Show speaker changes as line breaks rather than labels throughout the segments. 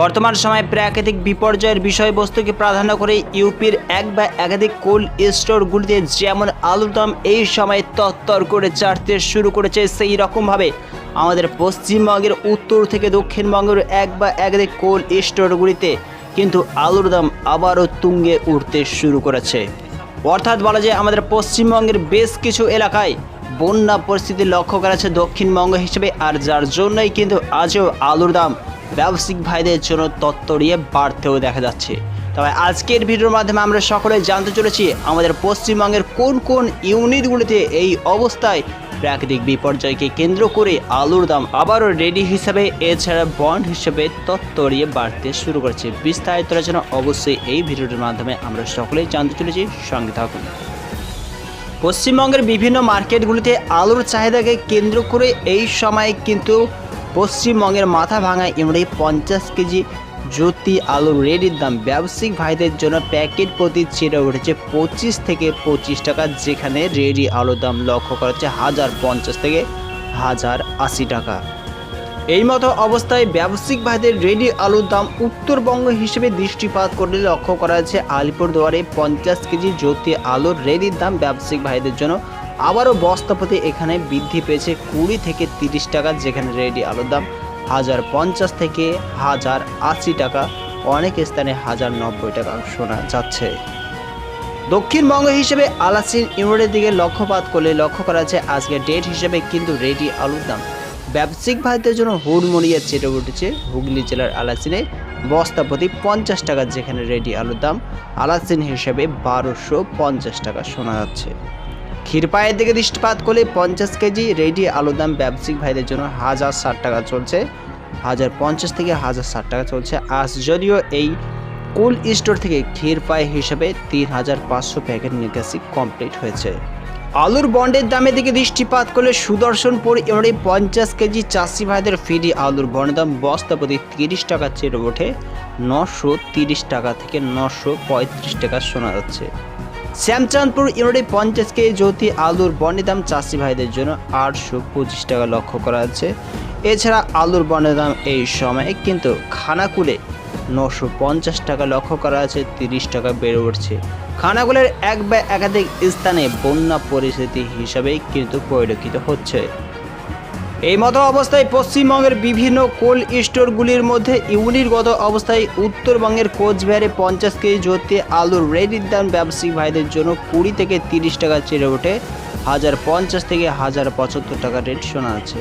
বর্তমান সময়ে প্রাকৃতিক বিপর্যয়ের বিষয়বস্তুকে প্রাধান্য করে ইউপির এক বা একাধিক কোল্ড স্টোরগুলিতে যেমন আলুর দাম এই সময় তত্তর করে চাটতে শুরু করেছে সেই রকমভাবে। আমাদের পশ্চিমবঙ্গের উত্তর থেকে দক্ষিণবঙ্গের এক বা একাধিক কোল্ড স্টোরগুলিতে কিন্তু আলুর দাম আবারও তুঙ্গে উঠতে শুরু করেছে। অর্থাৎ বলা যায় আমাদের পশ্চিমবঙ্গের বেশ কিছু এলাকায় বন্যা পরিস্থিতি লক্ষ্য করেছে দক্ষিণবঙ্গ হিসেবে, আর যার জন্যই কিন্তু আজও আলুর দাম ব্যবসায়িক ভাইদের জন্য তত্তরিয়ে বাড়তেও দেখা যাচ্ছে। তবে আজকের ভিডিওর মাধ্যমে আমরা সকলে জানতে চলেছি, আমাদের পশ্চিমবঙ্গের কোন কোন ইউনিটগুলিতে এই অবস্থায় প্রাকৃতিক বিপর্যয়কে কেন্দ্র করে আলুর দাম আবারও রেডি হিসাবে, এছাড়া বন্ড হিসেবে তত্তরিয়ে বাড়তে শুরু করেছে। বিস্তারিত জন্য অবশ্যই এই ভিডিওটির মাধ্যমে আমরা সকলেই জানতে চলেছি। সঙ্গে থাকুন। পশ্চিমবঙ্গের বিভিন্ন মার্কেটগুলিতে আলুর চাহিদাকে কেন্দ্র করে এই সময় কিন্তু পশ্চিমবঙ্গের মাথা ভাঙা ইমড়ি পঞ্চাশ কেজি জ্যোতি আলুর রেডির দাম ব্যবসায়িক ভাইদের জন্য প্যাকেট প্রতি ছেড়ে উঠেছে পঁচিশ থেকে পঁচিশ টাকা, যেখানে রেডি আলুর দাম লক্ষ্য করা হচ্ছে হাজার পঞ্চাশ থেকে হাজার আশি টাকা। এই মতো অবস্থায় ব্যবসায়িক ভাইদের রেডি আলুর দাম উত্তরবঙ্গ হিসেবে দৃষ্টিপাত করলে লক্ষ্য করা যাচ্ছে আলিপুরদুয়ারে পঞ্চাশ কেজি জ্যোতি আলুর রেডির দাম ব্যবসায়িক ভাইদের জন্য আবারও বস্তাপতি এখানে বৃদ্ধি পেয়েছে কুড়ি থেকে তিরিশ টাকা, যেখানে রেডি আলুর দাম হাজার পঞ্চাশ থেকে হাজার আশি টাকা। অনেক স্থানে হাজার নব্বই টাকা শোনা যাচ্ছে। দক্ষিণবঙ্গ হিসেবে আলাসিন ইউনিটের দিকে লক্ষ্যপাত করলে লক্ষ্য করা যাচ্ছে আজকের ডেট হিসেবে কিন্তু রেডি আলুর দাম। ব্যবসায়িক ভাইদের জন্য হুড়মুড়িয়ে চেটে উঠেছে হুগলি জেলার আলাসিনে বস্তা প্রতি পঞ্চাশ টাকা, যেখানে রেডি আলুর দাম আলাসিন হিসেবে বারোশো পঞ্চাশ টাকা শোনা যাচ্ছে। ক্ষীরপায়ের দিকে দৃষ্টিপাত করলে পঞ্চাশ কেজি রেডি আলুর দাম ব্যবসায়িক ভাইদের জন্য হাজার ষাট টাকা চলছে। হাজার পঞ্চাশ থেকে হাজার ষাট টাকা চলছে। আজ যদিও এই কোল্ড স্টোর থেকে ক্ষীরপাই হিসেবে তিন হাজার পাঁচশো প্যাকেট নিকাশি কমপ্লিট হয়েছে। আলুর বন্ডের দামের দিকে দৃষ্টিপাত করলে সুদর্শনপুর এমনি পঞ্চাশ কেজি চাষি ভাইদের ফিরি আলুর বন্ডের দাম বস্তা প্রতি তিরিশ টাকা চেড়ে ওঠে নশো তিরিশ টাকা থেকে নশো পঁয়ত্রিশ টাকা শোনা যাচ্ছে। শ্যামচাঁদপুর ইউনিটে পঞ্চাশ কেজি জ্যোতি আলুর বর্ণের দাম চাষি ভাইদের জন্য আটশো পঁচিশ টাকা লক্ষ্য করা যাচ্ছে। এছাড়া আলুর বর্ণের দাম এই সময়ে কিন্তু খানাকুলে নশো পঞ্চাশ টাকা লক্ষ্য করা আছে তিরিশ টাকা বেড়ে উঠছে। খানাকুলের এক বা একাধিক স্থানে বন্যা পরিস্থিতি হিসাবেই কিন্তু পরিলক্ষিত হচ্ছে। এই মতো অবস্থায় পশ্চিমবঙ্গের বিভিন্ন কোল্ড স্টোরগুলির মধ্যে ইউনিটগত অবস্থায় উত্তরবঙ্গের কোচবিহারে পঞ্চাশ কেজি জ্যোতি আলুর রেডির দাম ব্যবসায়িক ভাইদের জন্য কুড়ি থেকে তিরিশ টাকা চেড়ে ওঠে। হাজার পঞ্চাশ থেকে হাজার পঁচাত্তর টাকা রেট শোনা আছে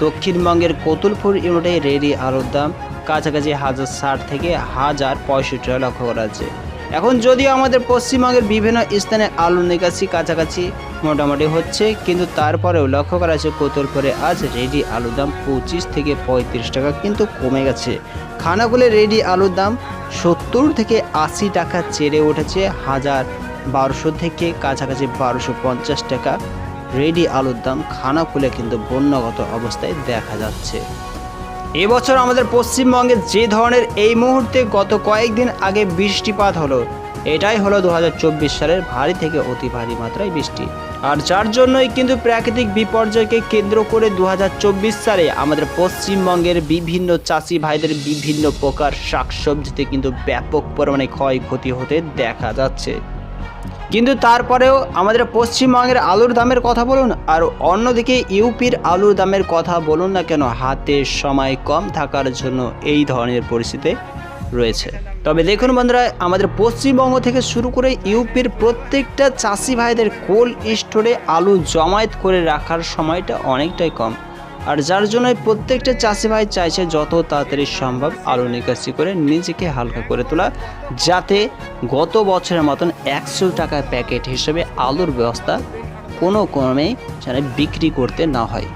দক্ষিণবঙ্গের কতুলপুর ইউনিটে রেডি আলুর দাম কাছাকাছি হাজার ষাট থেকে হাজার পঁয়ষট্টি টাকা লক্ষ্য করা আছে এখন যদিও আমাদের পশ্চিমবঙ্গের বিভিন্ন স্থানে আলু নিকাশি কাছাকাছি মোটামুটি হচ্ছে, কিন্তু তারপরেও লক্ষ্য করা আছে কোতলপুরে আজ রেডি আলুর দাম পঁচিশ থেকে পঁয়ত্রিশ টাকা, কিন্তু কমে গেছে। খানাগুলো রেডি আলুর দাম সত্তর থেকে আশি টাকা চেড়ে উঠেছে, হাজার বারোশো থেকে কাছাকাছি বারোশো পঞ্চাশ টাকা। রেডি আলুর দাম খানাকুলে কিন্তু বন্যাগত অবস্থায় দেখা যাচ্ছে। এবছর আমাদের পশ্চিমবঙ্গে যে ধরনের এই মুহূর্তে গত কয়েকদিন আগে বৃষ্টিপাত হলো, এটাই হলো দু হাজার চব্বিশ সালের ভারী থেকে অতি ভারী মাত্রায় বৃষ্টি। আর যার জন্যই কিন্তু প্রাকৃতিক বিপর্যয়কে কেন্দ্র করে দু হাজার চব্বিশ সালে আমাদের পশ্চিমবঙ্গের বিভিন্ন চাষি ভাইদের বিভিন্ন প্রকার শাকসবজিতে কিন্তু ব্যাপক পরিমাণে ক্ষয়ক্ষতি হতে দেখা যাচ্ছে। কিন্তু তারপরেও আমাদের পশ্চিমবঙ্গের আলুর দামের কথা বলুন আর অন্যদিকে ইউপির আলুর দামের কথা বলুন না কেন, হাতে সময় কম থাকার জন্য এই ধরনের পরিস্থিতি রয়েছে। তবে দেখুন বন্ধুরা, আমাদের পশ্চিমবঙ্গ থেকে শুরু করে ইউপির প্রত্যেকটা চাষি ভাইদের কোল্ড স্টোরে আলু জমায়েত করে রাখার সময়টা অনেকটাই কম। আর যার জন্য প্রত্যেকটা চাষি ভাই চাইছে যত তাড়াতাড়ি সম্ভব আলু নিকাশি করে নিজেকে হালকা করে তোলা, যাতে গত বছরের মতন একশো টাকা প্যাকেট হিসেবে আলুর ব্যবস্থা কোনো ক্রমে যেন বিক্রি করতে না হয়।